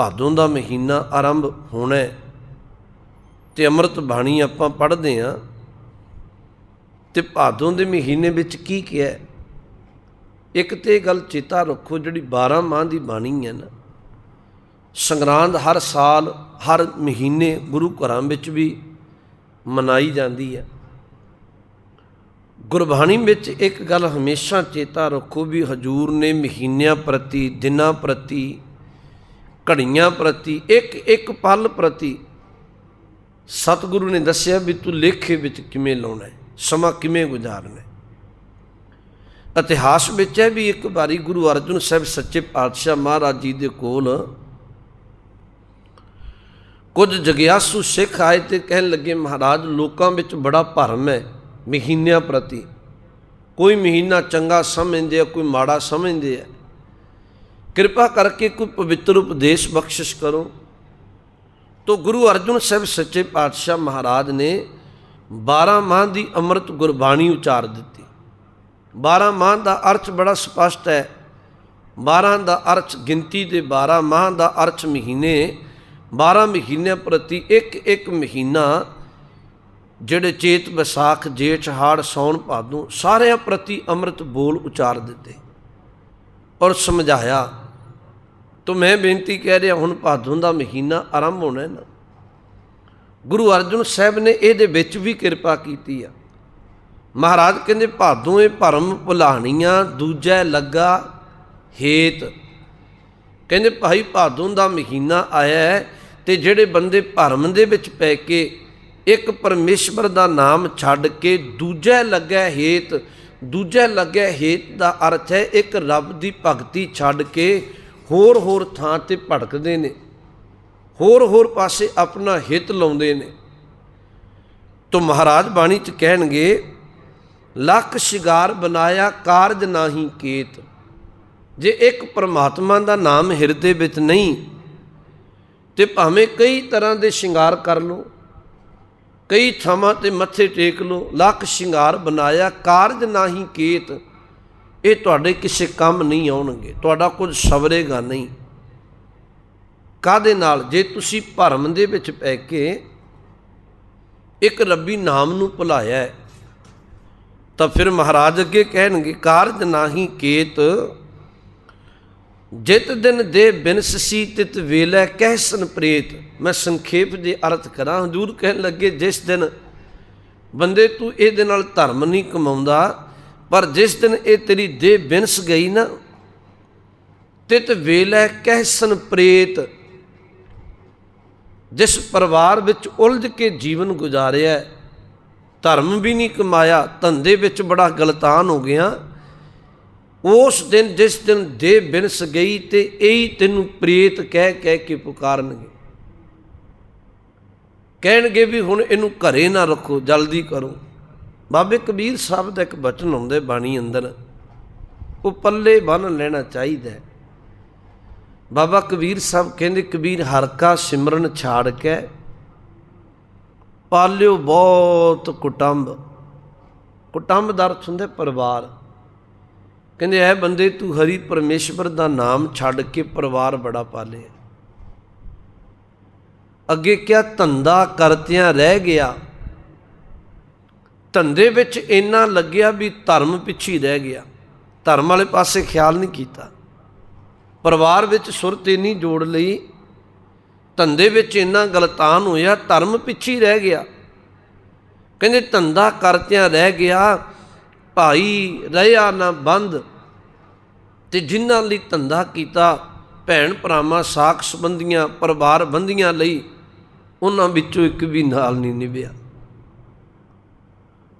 ਭਾਦੋਂ ਦਾ ਮਹੀਨਾ ਆਰੰਭ ਹੋਣਾ ਹੈ ਤੇ ਅੰਮ੍ਰਿਤ ਬਾਣੀ ਆਪਾਂ ਪੜ੍ਹਦੇ ਆਂ ਤੇ ਭਾਦੋਂ ਦੇ ਮਹੀਨੇ ਵਿੱਚ ਕੀ ਕਿਹਾ ਇੱਕ ਤੇ ਇਹ ਗੱਲ ਚੇਤਾ ਰੱਖੋ, ਜਿਹੜੀ 12 ਮਾਹ ਦੀ ਬਾਣੀ ਹੈ ਨਾ, ਸੰਗਰਾਂਦ ਹਰ ਸਾਲ, ਹਰ ਮਹੀਨੇ ਗੁਰੂ ਘਰਾਂ ਵਿੱਚ ਵੀ ਮਨਾਈ ਜਾਂਦੀ ਹੈ। ਗੁਰਬਾਣੀ ਵਿੱਚ ਇੱਕ ਗੱਲ ਹਮੇਸ਼ਾ ਚੇਤਾ ਰੱਖੋ ਵੀ ਹਜੂਰ ਨੇ ਮਹੀਨਿਆਂ ਪ੍ਰਤੀ, ਦਿਨਾਂ ਪ੍ਰਤੀ ਘੜੀਆਂ ਪ੍ਰਤੀ, ਇੱਕ ਇੱਕ ਪਲ ਪ੍ਰਤੀ ਸਤਿਗੁਰੂ ਨੇ ਦੱਸਿਆ ਵੀ ਤੂੰ ਲੇਖੇ ਵਿੱਚ ਕਿਵੇਂ ਲਾਉਣਾ ਹੈ, ਸਮਾਂ ਕਿਵੇਂ ਗੁਜ਼ਾਰਨਾ ਹੈ। ਇਤਿਹਾਸ ਵਿੱਚ ਹੈ ਵੀ ਇੱਕ ਵਾਰੀ ਗੁਰੂ ਅਰਜਨ ਸਾਹਿਬ ਸੱਚੇ ਪਾਤਸ਼ਾਹ ਮਹਾਰਾਜ ਜੀ ਦੇ ਕੋਲ ਕੁਝ ਜਗਿਆਸੂ ਸਿੱਖ ਆਏ ਤੇ ਕਹਿਣ ਲੱਗੇ, ਮਹਾਰਾਜ, ਲੋਕਾਂ ਵਿੱਚ ਬੜਾ ਭਰਮ ਹੈ ਮਹੀਨਿਆਂ ਪ੍ਰਤੀ। ਕੋਈ ਮਹੀਨਾ ਚੰਗਾ ਸਮਝਦੇ ਆ, ਕੋਈ ਮਾੜਾ ਸਮਝਦੇ ਆ। ਕਿਰਪਾ ਕਰਕੇ ਕੋਈ ਪਵਿੱਤਰ ਉਪਦੇਸ਼ ਬਖਸ਼ਿਸ਼ ਕਰੋ। ਤੋ ਗੁਰੂ ਅਰਜਨ ਸਾਹਿਬ ਸੱਚੇ ਪਾਤਸ਼ਾਹ ਮਹਾਰਾਜ ਨੇ 12 ਮਾਹ ਦੀ ਅੰਮ੍ਰਿਤ ਗੁਰਬਾਣੀ ਉਚਾਰ ਦਿੱਤੀ। 12 ਮਾਹ ਦਾ ਅਰਥ ਬੜਾ ਸਪਸ਼ਟ ਹੈ। 12 ਦਾ ਅਰਥ ਗਿਣਤੀ ਦੇ 12 ਮਾਹ ਦਾ ਅਰਥ ਮਹੀਨੇ 12 ਮਹੀਨਿਆਂ ਪ੍ਰਤੀ ਇੱਕ ਇੱਕ ਮਹੀਨਾ, ਜਿਹੜੇ ਚੇਤ ਵਿਸਾਖ, ਜੇਠ, ਹਾੜ ਸੌਣ ਭਾਦੋਂ ਸਾਰਿਆਂ ਪ੍ਰਤੀ ਅੰਮ੍ਰਿਤ ਬੋਲ ਉਚਾਰ ਦਿੱਤੇ ਔਰ ਸਮਝਾਇਆ ਤੋ ਮੈਂ ਬੇਨਤੀ ਕਹਿ ਰਿਹਾ, ਹੁਣ ਭਾਦੋਂ ਦਾ ਮਹੀਨਾ ਆਰੰਭ ਹੋਣਾ ਹੈ ਨਾ। ਗੁਰੂ ਅਰਜਨ ਸਾਹਿਬ ਨੇ ਇਹਦੇ ਵਿੱਚ ਵੀ ਕਿਰਪਾ ਕੀਤੀ ਆ। ਮਹਾਰਾਜ ਕਹਿੰਦੇ, ਭਾਦੋਂ ਇਹ ਭਰਮ ਭੁਲਾਣੀਆਂ, ਦੂਜਾ ਲੱਗਾ ਹੇਤ। ਕਹਿੰਦੇ, ਭਾਈ, ਭਾਦੋਂ ਦਾ ਮਹੀਨਾ ਆਇਆ ਹੈ ਤੇ ਜਿਹੜੇ ਬੰਦੇ ਭਰਮ ਦੇ ਵਿੱਚ ਪੈ ਕੇ ਇੱਕ ਪਰਮੇਸ਼ਵਰ ਦਾ ਨਾਮ ਛੱਡ ਕੇ ਦੂਜਾ ਲੱਗਿਆ ਹੇਤ, ਦੂਜਾ ਲੱਗਿਆ ਹੇਤ ਦਾ ਅਰਥ ਹੈ ਇੱਕ ਰੱਬ ਦੀ ਭਗਤੀ ਛੱਡ ਕੇ ਹੋਰ ਹੋਰ ਥਾਂ ਤੇ ਭਟਕਦੇ ਨੇ, ਹੋਰ ਹੋਰ ਪਾਸੇ ਆਪਣਾ ਹਿੱਤ ਲਾਉਂਦੇ ਨੇ। ਤੋ ਮਹਾਰਾਜ ਬਾਣੀ ਚ ਕਹਿਣਗੇ, ਲੱਖ ਸ਼ਿਗਾਰ ਬਨਾਇਆ ਕਾਰਜ ਨਾਹੀ ਕੇਤ। ਜੇ ਇੱਕ ਪਰਮਾਤਮਾ ਦਾ ਨਾਮ ਹਿਰਦੇ ਵਿੱਚ ਨਹੀਂ, ਤੇ ਭਾਵੇਂ ਕਈ ਤਰ੍ਹਾਂ ਦੇ ਸ਼ਿੰਗਾਰ ਕਰ ਲਓ ਕਈ ਥਾਵਾਂ ਤੇ ਮੱਥੇ ਟੇਕ ਲਓ ਲੱਖ ਸ਼ਿੰਗਾਰ ਬਨਾਇਆ ਕਾਰਜ ਨਾਹੀ ਕੇਤ। ਇਹ ਤੁਹਾਡੇ ਕਿਸੇ ਕੰਮ ਨਹੀਂ ਆਉਣਗੇ, ਤੁਹਾਡਾ ਕੁਝ ਸਵਰੇਗਾ ਨਹੀਂ। ਕਾਦੇ ਨਾਲ? ਜੇ ਤੁਸੀਂ ਭਰਮ ਦੇ ਵਿੱਚ ਪੈ ਕੇ ਇੱਕ ਰੱਬੀ ਨਾਮ ਨੂੰ ਭੁਲਾਇਆ ਤਾਂ ਫਿਰ ਮਹਾਰਾਜ ਅੱਗੇ ਕਹਿਣਗੇ, ਕਾਰਜ ਨਾਹੀ ਕੇਤ, ਜਿਤ ਦਿਨ ਦੇ ਬਿਨਸਸੀ ਤਿਤ ਵੇਲੇ ਕਹਿਸਨ ਪ੍ਰੇਤ। ਮੈਂ ਸੰਖੇਪ ਦੇ ਅਰਥ ਕਰਾਂ, ਹਜ਼ੂਰ ਕਹਿਣ ਲੱਗੇ, ਜਿਸ ਦਿਨ ਬੰਦੇ ਤੂੰ ਇਹਦੇ ਨਾਲ ਧਰਮ ਨਹੀਂ ਕਮਾਉਂਦਾ ਪਰ ਜਿਸ ਦਿਨ ਇਹ ਤੇਰੀ ਦੇਹ ਬਿਨਸ ਗਈ ਨਾ, ਤਿਤ ਵੇਲੇ ਕਹਿਸਨ ਪ੍ਰੇਤ ਜਿਸ ਪਰਿਵਾਰ ਵਿੱਚ ਉਲਝ ਕੇ ਜੀਵਨ ਗੁਜ਼ਾਰਿਆ, ਧਰਮ ਵੀ ਨਹੀਂ ਕਮਾਇਆ, ਧੰਦੇ ਵਿੱਚ ਬੜਾ ਗਲਤਾਨ ਹੋ ਗਿਆ, ਉਸ ਦਿਨ ਜਿਸ ਦਿਨ ਦੇ ਬਿਨਸ ਗਈ ਤੇ ਇਹੀ ਤੈਨੂੰ ਪ੍ਰੇਤ ਕਹਿ ਕਹਿ ਕੇ ਪੁਕਾਰਨਗੇ। ਕਹਿਣਗੇ ਵੀ ਹੁਣ ਇਹਨੂੰ ਘਰੇ ਨਾ ਰੱਖੋ, ਜਲਦੀ ਕਰੋ। ਬਾਬੇ ਕਬੀਰ ਸਾਹਿਬ ਦਾ ਇੱਕ ਬਚਨ ਆਉਂਦੇ ਬਾਣੀ ਅੰਦਰ, ਉਹ ਪੱਲੇ ਬੰਨ ਲੈਣਾ ਚਾਹੀਦਾ ਬਾਬਾ ਕਬੀਰ ਸਾਹਿਬ ਕਹਿੰਦੇ, ਕਬੀਰ ਹਰ ਕਾ ਸਿਮਰਨ ਛਾੜ ਕੇ ਪਾਲਿਓ ਬਹੁਤ ਕੁਟੰਬ। ਕੁਟੰਬ ਦਾ ਅਰਥ ਹੁੰਦਾ ਪਰਿਵਾਰ। ਕਹਿੰਦੇ ਐ ਬੰਦੇ ਤੂੰ ਹਰੀ ਪਰਮੇਸ਼ਵਰ ਦਾ ਨਾਮ ਛੱਡ ਕੇ ਪਰਿਵਾਰ ਬੜਾ ਪਾਲੇ ਅੱਗੇ ਕਿਆ ਧੰਦਾ ਕਰਤਿਆਂ ਰਹਿ ਗਿਆ ਧੰਦੇ ਵਿੱਚ ਇੰਨਾ ਲੱਗਿਆ ਵੀ ਧਰਮ ਪਿੱਛੇ ਰਹਿ ਗਿਆ। ਧਰਮ ਵਾਲੇ ਪਾਸੇ ਖਿਆਲ ਨਹੀਂ ਕੀਤਾ। ਪਰਿਵਾਰ ਵਿੱਚ ਸੁਰਤ ਇੰਨੀ ਜੋੜ ਲਈ, ਧੰਦੇ ਵਿੱਚ ਇੰਨਾ ਗਲਤਾਨ ਹੋਇਆ, ਧਰਮ ਪਿੱਛੇ ਰਹਿ ਗਿਆ। ਕਹਿੰਦੇ ਧੰਦਾ ਕਰਤਿਆਂ ਰਹਿ ਗਿਆ, ਭਾਈ ਰਹਿਆ ਨਾ ਬੰਦ। ਤੇ ਜਿਨ੍ਹਾਂ ਲਈ ਧੰਦਾ ਕੀਤਾ, ਭੈਣ ਭਰਾਵਾਂ, ਸਾਖ ਸੰਬੰਧੀਆਂ, ਪਰਿਵਾਰ ਬੰਦੀਆਂ ਲਈ, ਉਹਨਾਂ ਵਿੱਚੋਂ ਇੱਕ ਵੀ ਨਾਲ ਨਹੀਂ ਨਿਭਿਆ।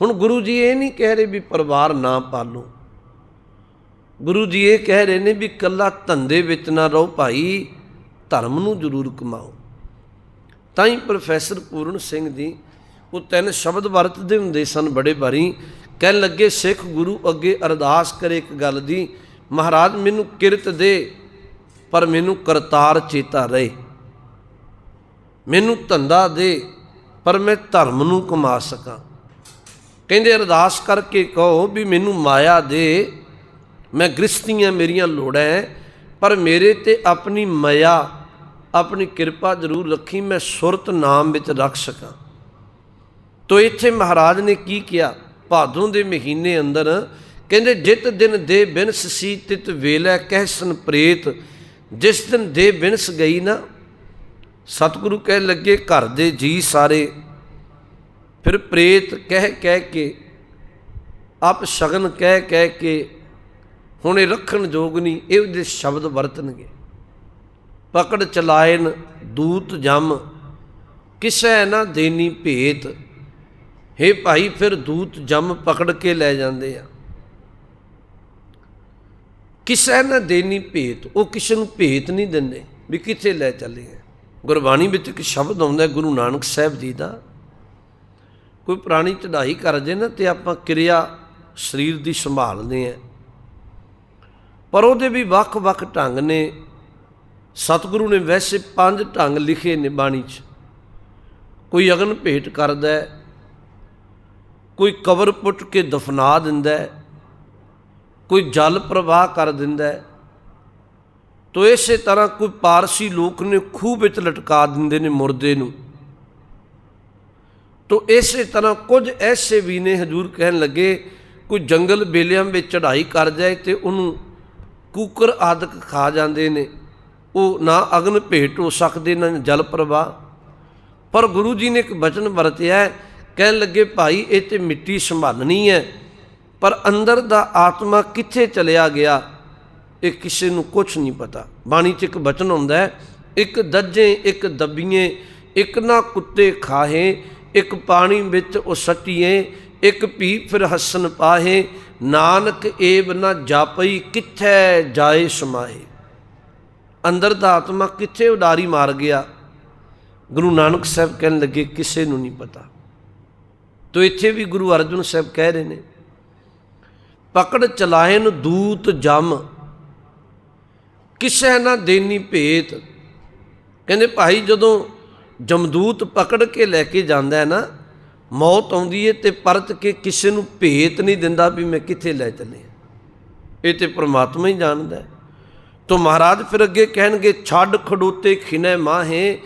ਹੁਣ ਗੁਰੂ ਜੀ ਇਹ ਨਹੀਂ ਕਹਿ ਰਹੇ ਵੀ ਪਰਿਵਾਰ ਨਾ ਪਾਲੋ। ਗੁਰੂ ਜੀ ਇਹ ਕਹਿ ਰਹੇ ਨੇ ਵੀ ਕੱਲਾ ਧੰਦੇ ਵਿੱਚ ਨਾ ਰਹੋ ਭਾਈ, ਧਰਮ ਨੂੰ ਜ਼ਰੂਰ ਕਮਾਓ। ਤਾਂ ਹੀ ਪ੍ਰੋਫੈਸਰ ਪੂਰਨ ਸਿੰਘ ਜੀ ਉਹ ਤਿੰਨ ਸ਼ਬਦ ਵਰਤਦੇ ਹੁੰਦੇ ਸਨ ਬੜੇ ਬਾਰੀ ਕਹਿਣ ਲੱਗੇ, ਸਿੱਖ ਗੁਰੂ ਅੱਗੇ ਅਰਦਾਸ ਕਰੇ ਇੱਕ ਗੱਲ ਦੀ, ਮਹਾਰਾਜ ਮੈਨੂੰ ਕਿਰਤ ਦੇ, ਪਰ ਮੈਨੂੰ ਕਰਤਾਰ ਚੇਤਾ ਰਹੇ। ਮੈਨੂੰ ਧੰਦਾ ਦੇ, ਪਰ ਮੈਂ ਧਰਮ ਨੂੰ ਕਮਾ ਸਕਾਂ। ਕਹਿੰਦੇ, ਅਰਦਾਸ ਕਰਕੇ ਕਹੋ ਵੀ ਮੈਨੂੰ ਮਾਇਆ ਦੇ। ਮੈਂ ਗ੍ਰਸਤੀਆਂ ਮੇਰੀਆਂ ਲੋੜਾਂ ਪਰ ਮੇਰੇ ਤੇ ਆਪਣੀ ਮਾਇਆ, ਆਪਣੀ ਕਿਰਪਾ ਜ਼ਰੂਰ ਰੱਖੀ, ਮੈਂ ਸੁਰਤ ਨਾਮ ਵਿੱਚ ਰੱਖ ਸਕਾਂ। ਤੋ ਇੱਥੇ ਮਹਾਰਾਜ ਨੇ ਕੀ ਕਿਹਾ? ਭਾਦੋਂ ਦੇ ਮਹੀਨੇ ਅੰਦਰ ਕਹਿੰਦੇ, ਜਿਤ ਦਿਨ ਦੇ ਬਿਨਸ ਸੀ ਤਿਤ ਵੇਲੇ ਕਹਿਸਨ ਪ੍ਰੇਤ ਜਿਸ ਦਿਨ ਦੇ ਬਿਨਸ ਗਈ ਨਾ, ਸਤਿਗੁਰੂ ਕਹਿ ਲੱਗੇ, ਘਰ ਦੇ ਜੀ ਸਾਰੇ ਫਿਰ ਪ੍ਰੇਤ ਕਹਿ ਕਹਿ ਕੇ, ਆਪ ਸ਼ਗਨ ਕਹਿ ਕਹਿ ਕੇ, ਹੁਣ ਇਹ ਰੱਖਣ ਯੋਗ ਨਹੀਂ, ਇਹ ਉਹਦੇ ਸ਼ਬਦ ਵਰਤਣਗੇ। ਪਕੜ ਚਲਾਇਨ ਦੂਤ ਜਮ, ਕਿਸੈ ਨਾ ਦੇਨੀ ਭੇਤ। ਹੇ ਭਾਈ, ਫਿਰ ਦੂਤ ਜਮ ਪਕੜ ਕੇ ਲੈ ਜਾਂਦੇ ਆ। ਕਿਸੈ ਨਾ ਦੇਨੀ ਭੇਤ, ਉਹ ਕਿਸੇ ਨੂੰ ਭੇਤ ਨਹੀਂ ਦਿੰਦੇ, ਵੀ ਕਿੱਥੇ ਲੈ ਚੱਲੇ ਆ। ਗੁਰਬਾਣੀ ਵਿੱਚ ਇੱਕ ਸ਼ਬਦ ਆਉਂਦਾ ਗੁਰੂ ਨਾਨਕ ਸਾਹਿਬ ਜੀ ਦਾ ਕੋਈ ਪੁਰਾਣੀ ਚੜਾਈ ਕਰਦੇ ਨਾ ਤੇ ਆਪਾਂ ਕਿਰਿਆ ਸਰੀਰ ਦੀ ਸੰਭਾਲਦੇ ਆ ਪਰ ਉਹਦੇ ਵੀ ਵੱਖ-ਵੱਖ ਢੰਗ ਨੇ। ਸਤਿਗੁਰੂ ਨੇ ਵੈਸੇ ਪੰਜ ਢੰਗ ਲਿਖੇ ਨੇ ਬਾਣੀ 'ਚ। ਕੋਈ ਅਗਨ ਭੇਟ ਕਰਦਾ ਹੈ, ਕੋਈ ਕਬਰ ਪੁੱਟ ਕੇ ਦਫਨਾ ਦਿੰਦਾ ਹੈ, ਕੋਈ ਜਲ ਪ੍ਰਵਾਹ ਕਰ ਦਿੰਦਾ ਹੈ। ਤੋ ਇਸੇ ਤਰ੍ਹਾਂ ਕੋਈ ਪਾਰਸੀ ਲੋਕ ਨੇ ਖੂਹ ਵਿੱਚ ਲਟਕਾ ਦਿੰਦੇ ਨੇ ਮੁਰਦੇ ਨੂੰ। ਤੋ ਇਸੇ ਤਰ੍ਹਾਂ ਕੁਝ ਐਸੇ ਵੀ ਨੇ ਹਜੂਰ ਕਹਿਣ ਲੱਗੇ, ਕੋਈ ਜੰਗਲ ਬੇਲਿਆਂ ਵਿੱਚ ਚੜ੍ਹਾਈ ਕਰ ਜਾਏ ਤੇ ਉਹਨੂੰ ਕੂਕਰ ਆਦਿਕ ਖਾ ਜਾਂਦੇ ਨੇ। ਉਹ ਨਾ ਅਗਨ ਭੇਟ ਹੋ ਸਕਦੇ, ਨਾ ਜਲ ਪ੍ਰਵਾਹ। ਪਰ ਗੁਰੂ ਜੀ ਨੇ ਇੱਕ ਬਚਨ ਵਰਤਿਆ ਕਹਿਣ ਲੱਗੇ, ਭਾਈ, ਇਹ ਤੇ ਮਿੱਟੀ ਸੰਭਾਲਣੀ ਹੈ, ਪਰ ਅੰਦਰ ਦਾ ਆਤਮਾ ਕਿੱਥੇ ਚਲਿਆ ਗਿਆ, ਇਹ ਕਿਸੇ ਨੂੰ ਕੁਝ ਨਹੀਂ ਪਤਾ। ਬਾਣੀ 'ਚ ਇੱਕ ਬਚਨ ਹੁੰਦਾ ਹੈ, ਇੱਕ ਦੱਜੇ, ਇੱਕ ਦੱਬੀਏ, ਇੱਕ ਨਾ ਕੁੱਤੇ ਖਾਹੇ ਇੱਕ ਪਾਣੀ ਵਿੱਚ ਉਹ ਸੱਟੀਏ, ਇੱਕ ਪੀ ਫਿਰ ਹਸਨ ਪਾਹੇ, ਨਾਨਕ ਏਬ ਨਾ ਜਾਪਈ, ਕਿੱਥੇ ਜਾਏ ਸਮਾਏ ਅੰਦਰ ਦਾ ਆਤਮਾ ਕਿੱਥੇ ਉਡਾਰੀ ਮਾਰ ਗਿਆ? ਗੁਰੂ ਨਾਨਕ ਸਾਹਿਬ ਕਹਿਣ ਲੱਗੇ, ਕਿਸੇ ਨੂੰ ਨਹੀਂ ਪਤਾ। ਤੋ ਇੱਥੇ ਵੀ ਗੁਰੂ ਅਰਜਨ ਸਾਹਿਬ ਕਹਿ ਰਹੇ ਨੇ, ਪਕੜ ਚਲਾਇਨ ਦੂਤ ਜਮ, ਕਿਸੇ ਨਾ ਦੇਨੀ ਭੇਤ। ਕਹਿੰਦੇ ਭਾਈ ਜਦੋਂ ਜਮਦੂਤ ਪਕੜ ਕੇ ਲੈ ਕੇ ਜਾਂਦਾ ਹੈ ਨਾ, ਮੌਤ ਆਉਂਦੀ ਏ ਤੇ ਪਰਤ ਕੇ ਕਿਸੇ ਨੂੰ ਭੇਤ ਨਹੀਂ ਦਿੰਦਾ ਵੀ ਮੈਂ ਕਿੱਥੇ ਲੈ ਚੱਲੇ ਇਹ ਤੇ ਪ੍ਰਮਾਤਮਾ ਹੀ ਜਾਣਦਾ ਹੈ। ਤੋ ਮਹਾਰਾਜ ਫਿਰ ਅੱਗੇ ਕਹਿਣਗੇ, ਛੱਡ ਖੜੋਤੇ ਖਿਨੇ ਮਾਹੇ,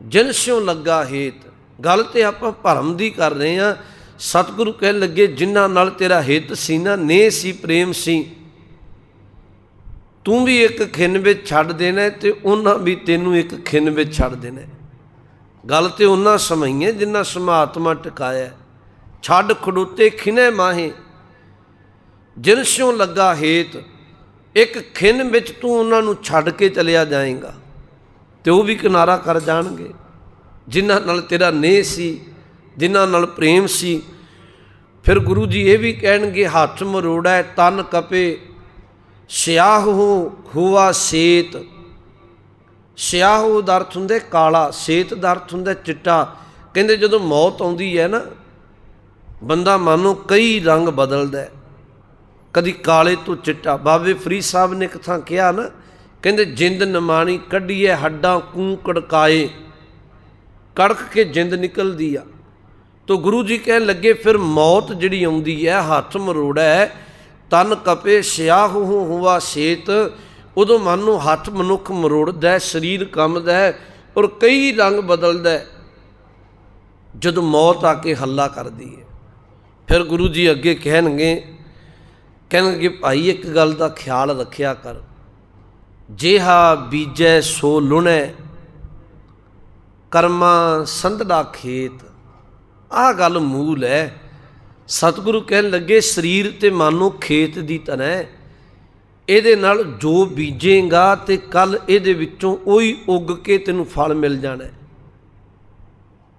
ਜਿਨ ਸਿਉ ਲੱਗਾ ਹੇਤ। ਗੱਲ ਤੇ ਆਪਾਂ ਭਰਮ ਦੀ ਕਰ ਰਹੇ ਆ ਸਤਿਗੁਰੂ ਕਹਿਣ ਲੱਗੇ, ਜਿਨ੍ਹਾਂ ਨਾਲ ਤੇਰਾ ਹਿੱਤ ਸੀ ਨਾ, ਨੇ ਸੀ ਪ੍ਰੇਮ ਸੀ। ਤੂੰ ਵੀ ਇੱਕ ਖਿੰਨ ਵਿੱਚ ਛੱਡ ਦੇਣਾ ਹੈ ਤੇ ਉਹਨਾਂ ਵੀ ਤੈਨੂੰ ਇੱਕ ਖਿੰਨ ਵਿੱਚ ਛੱਡ ਦੇਣਾ ਗੱਲ ਤੇ ਉਹਨਾਂ ਸਮਈਏ ਜਿੰਨਾ ਸਮਾਤਮਾ ਟਿਕਾਇਆ। ਛੱਡ ਖੜੋਤੇ ਖਿਨੇ ਮਾਹੇ। ਜਿਨ ਲੱਗਾ ਹੇਤ, ਇੱਕ ਖਿਨ ਵਿੱਚ ਤੂੰ ਉਹਨਾਂ ਨੂੰ ਛੱਡ ਕੇ ਚਲਿਆ ਜਾਏਗਾ। ਤੇ ਉਹ ਵੀ ਕਿਨਾਰਾ ਕਰ ਜਾਣਗੇ। ਜਿਨ੍ਹਾਂ ਨਾਲ ਤੇਰਾ ਨੇਹ ਸੀ, ਜਿਨ੍ਹਾਂ ਨਾਲ ਪ੍ਰੇਮ ਸੀ, ਫਿਰ ਗੁਰੂ ਜੀ ਇਹ ਵੀ ਕਹਿਣਗੇ, ਹੱਥ ਮਰੋੜਾ, ਤਨ ਕਪੇ, ਸਿਆਹ ਹੁਆ ਸੇਤ। ਸਿਆਹੂ ਦਾ ਅਰਥ ਹੁੰਦਾ ਕਾਲਾ, ਸੇਤ ਦਾ ਅਰਥ ਹੁੰਦਾ ਚਿੱਟਾ। ਕਹਿੰਦੇ ਜਦੋਂ ਮੌਤ ਆਉਂਦੀ ਹੈ ਨਾ, ਬੰਦਾ ਮਾਨੋ ਕਈ ਰੰਗ ਬਦਲਦਾ ਕਦੀ ਕਾਲੇ ਤੋਂ ਚਿੱਟਾ। ਬਾਬੇ ਫਰੀਦ ਸਾਹਿਬ ਨੇ ਇੱਕ ਥਾਂ ਕਿਹਾ ਨਾ, ਕਹਿੰਦੇ ਜਿੰਦ ਨਮਾਣੀ ਕੱਢੀਏ ਹੱਡਾਂ ਕੂ ਕੜਕਾਏ। ਕੜਕ ਕੇ ਜਿੰਦ ਨਿਕਲਦੀ ਆ। ਤੋ ਗੁਰੂ ਜੀ ਕਹਿਣ ਲੱਗੇ, ਫਿਰ ਮੌਤ ਜਿਹੜੀ ਆਉਂਦੀ ਹੈ, ਹੱਥ ਮਰੋੜਾ ਹੈ ਤਨ ਕਪੇ ਸਿਆਹੂ ਹੁਆ ਸੇਤ। ਉਦੋਂ ਮਨ ਨੂੰ ਹੱਥ ਮਨੁੱਖ ਮਰੋੜਦਾ ਸਰੀਰ ਕੰਮਦਾ ਹੈ ਔਰ ਕਈ ਰੰਗ ਬਦਲਦਾ ਜਦੋਂ ਮੌਤ ਆ ਕੇ ਹੱਲਾ ਕਰਦੀ ਹੈ, ਫਿਰ ਗੁਰੂ ਜੀ ਅੱਗੇ ਕਹਿਣਗੇ ਕਹਿਣਗੇ, ਭਾਈ, ਇੱਕ ਗੱਲ ਦਾ ਖਿਆਲ ਰੱਖਿਆ ਕਰ। ਜਿਹਾ ਬੀਜੈ ਸੋ ਲੁਣੈ, ਕਰਮਾ ਸੰਧੜਾ ਖੇਤ। ਆਹ ਗੱਲ ਮੂਲ ਹੈ। ਸਤਿਗੁਰੂ ਕਹਿਣ ਲੱਗੇ, ਸਰੀਰ ਤੇ ਮਨ ਨੂੰ ਖੇਤ ਦੀ ਤਰ੍ਹਾਂ ਇਹਦੇ ਨਾਲ ਜੋ ਬੀਜੇਗਾ ਤੇ ਕੱਲ ਇਹਦੇ ਵਿੱਚੋਂ ਉਹੀ ਉੱਗ ਕੇ ਤੈਨੂੰ ਫਲ ਮਿਲ ਜਾਣਾ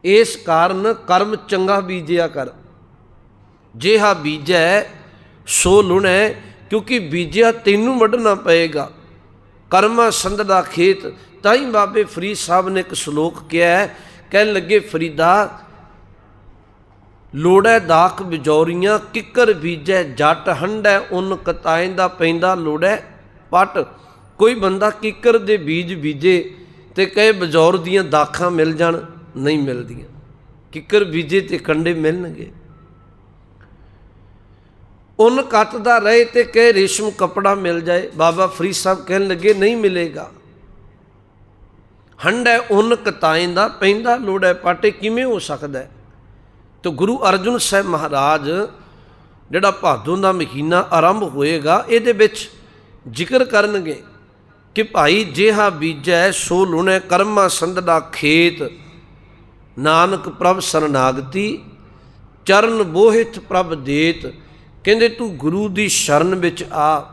ਇਸ ਕਾਰਨ ਕਰਮ ਚੰਗਾ ਬੀਜਿਆ ਕਰ। ਜਿਹਾ ਬੀਜੈ, ਸੋ ਲੁਣੈ ਕਿਉਂਕਿ ਬੀਜਿਆ ਤੈਨੂੰ ਵੱਢਣਾ ਪਏਗਾ। ਕਰਮਾ ਸੰਧ ਦਾ ਖੇਤ ਤਾਂ ਹੀ ਬਾਬੇ ਫਰੀਦ ਸਾਹਿਬ ਨੇ ਇੱਕ ਸ਼ਲੋਕ ਕਿਹਾ ਕਹਿਣ ਲੱਗੇ, ਫਰੀਦਾ ਲੋੜੈ ਦਾਖ ਬਿਜੌਰੀਆਂ, ਕਿੱਕਰ ਬੀਜੈ, ਜੱਟ ਹੰਡੈ, ਉਨ ਕਤਾਏ ਦਾ ਪੈਂਦਾ ਲੋੜੈ ਪਟ। ਕੋਈ ਬੰਦਾ ਕਿੱਕਰ ਦੇ ਬੀਜ ਬੀਜੇ ਤੇ ਕਹੇ ਬਜੌਰ ਦੀਆਂ ਦਾਖਾਂ ਮਿਲ ਜਾਣ, ਨਹੀਂ ਮਿਲਦੀਆਂ। ਕਿੱਕਰ ਬੀਜੇ ਤੇ ਕੰਡੇ ਮਿਲਣਗੇ। ਉਨ ਕੱਤਦਾ ਰਹੇ ਤੇ ਕਹੇ ਰੇਸ਼ਮ ਕਪੜਾ ਮਿਲ ਜਾਏ। ਬਾਬਾ ਫਰੀਦ ਸਾਹਿਬ ਕਹਿਣ ਲੱਗੇ, ਨਹੀਂ ਮਿਲੇਗਾ। ਹੰਡੈ ਉਨ ਕਤਾਏ ਦਾ ਪੈਂਦਾ ਲੋੜੈ ਪਾਟੇ ਕਿਵੇਂ ਹੋ ਸਕਦਾ? ਹੈ ਤੇ ਗੁਰੂ ਅਰਜਨ ਸਾਹਿਬ ਮਹਾਰਾਜ, ਜਿਹੜਾ ਭਾਦੋਂ ਦਾ ਮਹੀਨਾ ਆਰੰਭ ਹੋਏਗਾ, ਇਹਦੇ ਵਿੱਚ ਜ਼ਿਕਰ ਕਰਨਗੇ ਕਿ ਭਾਈ ਜਿਹਾ ਬੀਜੈ, ਸੋ ਲੁਣੈ ਕਰਮਾ ਸੰਧਦਾ ਖੇਤ। ਨਾਨਕ ਪ੍ਰਭ ਸਰਨਾਗਤੀ ਚਰਨ ਬੋਹਿਤ ਪ੍ਰਭ ਦੇਤ। ਕਹਿੰਦੇ, ਤੂੰ ਗੁਰੂ ਦੀ ਸ਼ਰਨ ਵਿੱਚ ਆ,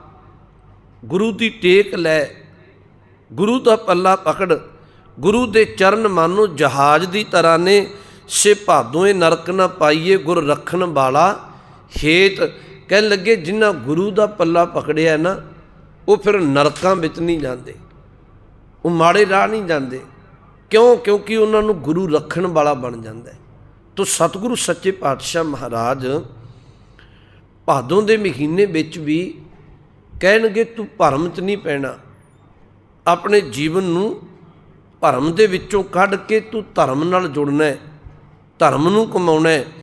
ਗੁਰੂ ਦੀ ਟੇਕ ਲੈ, ਗੁਰੂ ਦਾ ਪੱਲਾ ਪਕੜ, ਗੁਰੂ ਦੇ ਚਰਨ ਮਾਨੋ ਜਹਾਜ਼ ਦੀ ਤਰ੍ਹਾਂ ਨੇ ਸੇ ਭਾਦੋਏ ਨਰਕ ਨਾ ਪਾਈਏ, ਗੁਰ ਰੱਖਣ ਵਾਲਾ ਹੇਤ ਕਹਿਣ ਲੱਗੇ ਜਿਨ੍ਹਾਂ ਗੁਰੂ ਦਾ ਪੱਲਾ ਪਕੜਿਆ ਨਾ, ਉਹ ਫਿਰ ਨਰਕਾਂ ਵਿੱਚ ਨਹੀਂ ਜਾਂਦੇ। ਉਹ ਮਾੜੇ ਰਾਹ ਨਹੀਂ ਜਾਂਦੇ। ਕਿਉਂ? ਕਿਉਂਕਿ ਉਹਨਾਂ ਨੂੰ ਗੁਰੂ ਰੱਖਣ ਵਾਲਾ ਬਣ ਜਾਂਦਾ ਹੈ। ਤੋ ਸਤਿਗੁਰੂ ਸੱਚੇ ਪਾਤਸ਼ਾਹ ਮਹਾਰਾਜ ਭਾਦੋਂ ਦੇ ਮਹੀਨੇ ਵਿੱਚ ਵੀ ਕਹਿਣਗੇ, ਤੂੰ ਭਰਮ 'ਚ ਨਹੀਂ ਪੈਣਾ। ਆਪਣੇ ਜੀਵਨ ਨੂੰ ਭਰਮ ਦੇ ਵਿੱਚੋਂ ਕੱਢ ਕੇ ਤੂੰ ਧਰਮ ਨਾਲ ਜੁੜਨਾ ਹੈ। ਧਰਮ ਨੂੰ ਕਮਾਉਣਾ